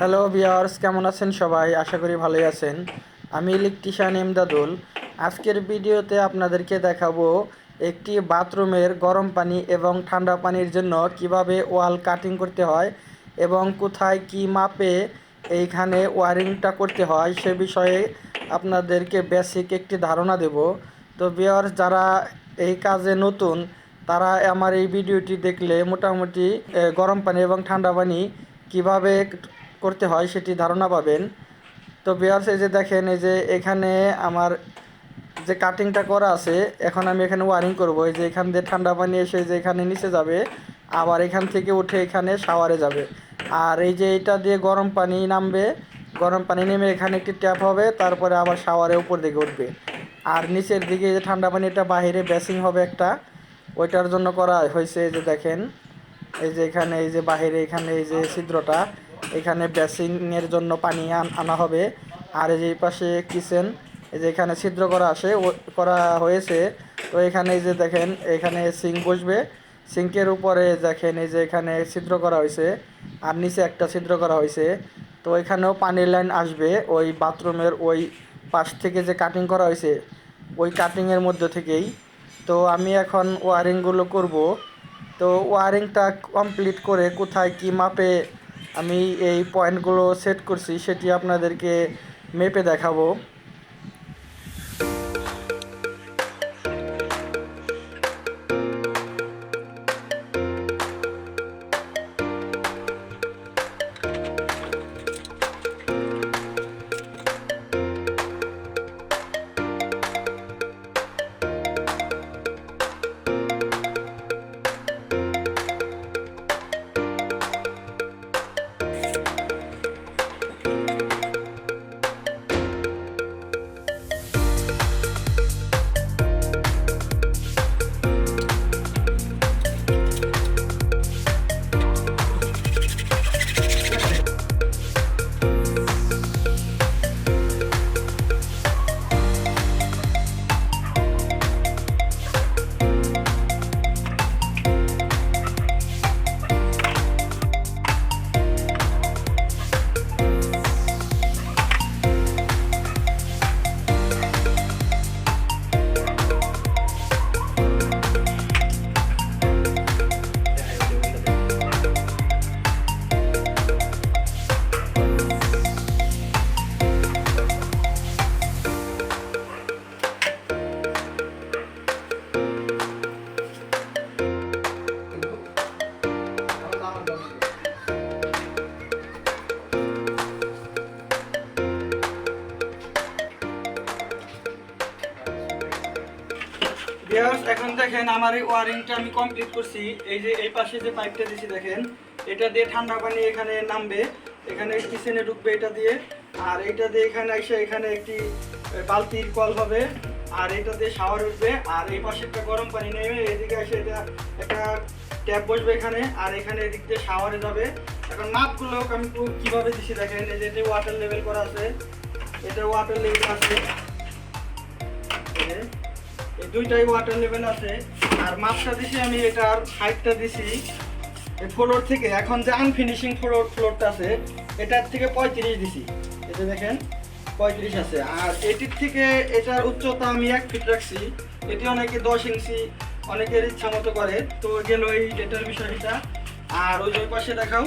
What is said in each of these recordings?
Hello বিয়ার্স কেমন আছেন সবাই? আশা করি ভালোই আছেন। আমি ইলেকট্রিশিয়ান এমদাদুল। আজকের ভিডিওতে আপনাদেরকে দেখাবো একটি বাথরুমের গরম পানি এবং ঠান্ডা পানির জন্য কীভাবে ওয়াল কাটিং করতে হয় এবং কোথায় কি মাপে এইখানে ওয়ারিংটা করতে হয় সে বিষয়ে আপনাদেরকে বেসিক একটি ধারণা দেব। তো বিয়ার্স যারা এই কাজে নতুন, তারা আমার এই ভিডিওটি দেখলে মোটামুটি গরম পানি এবং ঠান্ডা পানি কীভাবে করতে হয় সেটি ধারণা পাবেন। তো বিয়ার্স এই যে দেখেন, এই যে এখানে আমার যে কাটিংটা করা আছে, এখন আমি এখানে ওয়ারিং করব। এই যে এখান দিয়ে ঠান্ডা পানি এসে যে এখানে নিচে যাবে, আবার এখান থেকে উঠে এখানে শাওয়ারে যাবে। আর এই যে এটা দিয়ে গরম পানি নামবে, গরম পানি নেমে এখানে একটি ট্যাপ হবে, তারপরে আবার শাওয়ারে উপর দিকে উঠবে। আর নিচের দিকে যে ঠান্ডা পানিটা বাইরে বেসিং হবে একটা, ওইটার জন্য করা হয়েছে, এই যে দেখেন। এই যে এখানে, এই যে বাহিরে এখানে, এই যে ছিদ্রটা এখানে বেসিং এর জন্য পানি আন- হবে। আর এই যে পাশে কিচেন, এই যে এখানে ছিদ্র করা আসে করা হয়েছে। তো এখানে এই যে দেখেন, এখানে সিঙ্ক বসবে। সিঙ্কের উপরে দেখেন, এই যে এখানে ছিদ্র করা হয়েছে। আর নিচে একটা ছিদ্র করা হয়েছে। তো এখানেও পানির লাইন আসবে। ওই বাথরুমের ওই পাশ থেকে যে কাটিং করা হয়েছে, ওই কাটিংয়ের মধ্যে থেকেই। তো আমি এখন ওয়ারিংগুলো করব। তো ওয়ারিংটা কমপ্লিট করে কোথায় কি মাপে আমি এই পয়েন্টগুলো সেট করছি সেটি আপনাদেরকে মেপে দেখাবো। ভিউয়ার্স এখন দেখেন আমার এই ওয়ারিংটা আমি কমপ্লিট করছি। এই যে এই পাশে যে পাইপটা দিছি দেখেন, এটা দিয়ে ঠান্ডা পানি এখানে নামবে, এখানে কিচেনে ঢুকবে এটা দিয়ে। আর এটা দিয়ে এখানে এসে এখানে একটি বালতির কল হবে, আর এটা দিয়ে শাওয়ার উঠবে, আর এই পাশে একটা গরম পানি নেবে এদিকে এসে এটা একটা ট্যাপ বসবে এখানে, আর এখানে এদিক দিয়ে শাওয়ারে যাবে। এখন মাপগুলো আমি কীভাবে দিছি দেখেন, এই যে ওয়াটার লেভেল করা আছে, এটা ওয়াটার লেভেল আছে। দুইটাই ওয়াটার লেভেল আছে। আর মাপটা দিছি আমি এটার হাইটটা দিছি এই ফ্লোর থেকে। এখন যে আনফিনিশিং ফ্লোর ফ্লোরটা আছে, এটার থেকে পঁয়ত্রিশ দিছি। এটা দেখেন, পঁয়ত্রিশ আছে। আর এটির থেকে এটার উচ্চতা আমি এক ফিট রাখছি। এটি অনেকে দশ ইঞ্চি, অনেকের ইচ্ছা মতো করে। তো গেল এই এটার বিষয়টা। আর ওই ওই পাশে দেখাও,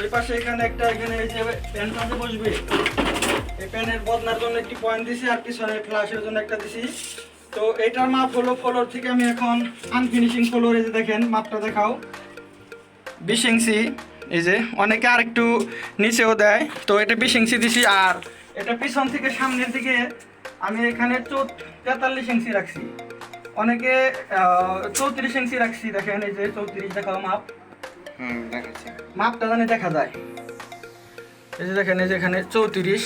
ওই পাশে এখানে একটা, এখানে এই যে প্যানটাতে বসবে, এই প্যানের বদনার জন্য একটি পয়েন্ট দিছি আর পিছনে ফ্লাশের জন্য একটা দিছি। তো এটার মাপ হলো ফ্লোর থেকে আমি এখন আনফিনিশিং ফ্লোর এই যে দেখেন মাপটা দেখাও। বিশ ইঞ্চি এই যে অনেকে আর একটু নিচেও দেয়। তো এটা বিশ ইঞ্চি দিছি আর এটা পিছন থেকে সামনের দিকে আমি এখানে চৌ তেতাল্লিশ ইঞ্চি রাখছি। অনেকে চৌত্রিশ ইঞ্চি রাখছি দেখেন এই যে চৌত্রিশ দেখাও মাপ। মাপটা জানি দেখা যায়। এই যে দেখেন এই যে এখানে চৌত্রিশ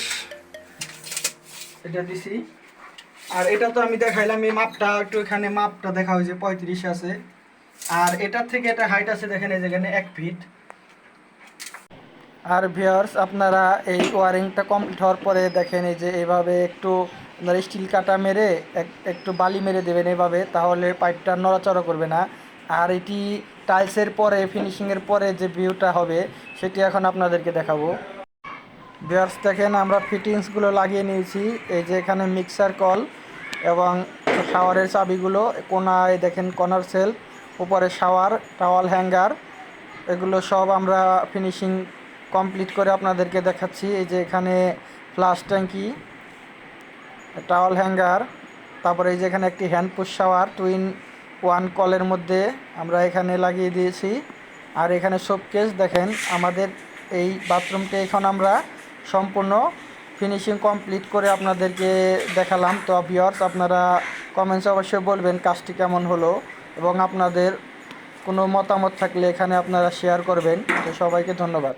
এটা দিছি। আর এটা তো আমি দেখাইলাম, এই মাপটা একটু এখানে মাপটা দেখা হয়েছে, পঁয়ত্রিশ আছে। আর এটার থেকে এটা হাইট আছে, দেখেন এই যেখানে এক ফিট আর ভিউয়ার্স আপনারা এই ওয়ারিংটা কমপ্লিট হওয়ার পরে দেখেন এই যে এইভাবে একটু আপনারা স্টিল কাটা মেরে, এক- একটু বালি মেরে দেবেন এভাবে, তাহলে পাইপটা নড়াচড়া করবে না। আর এটি টাইলসের পরে ফিনিশিংয়ের পরে যে ভিউটা হবে, সেটি এখন আপনাদেরকে দেখাবো। বিয়ার্স দেখেন আমরা ফিটিংসগুলো লাগিয়ে নিয়েছি, এই যে এখানে মিক্সার কল। এবং শাওয়ারের চাবিগুলো কোনায় দেখেন কর্নার সেল, উপরে শাওয়ার, টাওয়াল হ্যাঙ্গার, এগুলো সব আমরা ফিনিশিং কমপ্লিট করে আপনাদেরকে দেখাচ্ছি। এই যে এখানে ফ্লাশ ট্যাঙ্কি, টাওয়াল হ্যাঙ্গার, তারপরে এই যে এখানে একটি hand push shower, two in one কলের মধ্যে আমরা এখানে লাগিয়ে দিয়েছি। আর এখানে শোপকেস দেখেন, আমাদের এই বাথরুমটা এখন আমরা সম্পূর্ণ ফিনিশিং কমপ্লিট করে আপনাদেরকে দেখালাম। তো ভিওর্স আপনারা কমেন্টস অবশ্যই বলবেন কাজটি কেমন হলো এবং আপনাদের কোনো মতামত থাকলে এখানে আপনারা শেয়ার করবেন। তো সবাইকে ধন্যবাদ।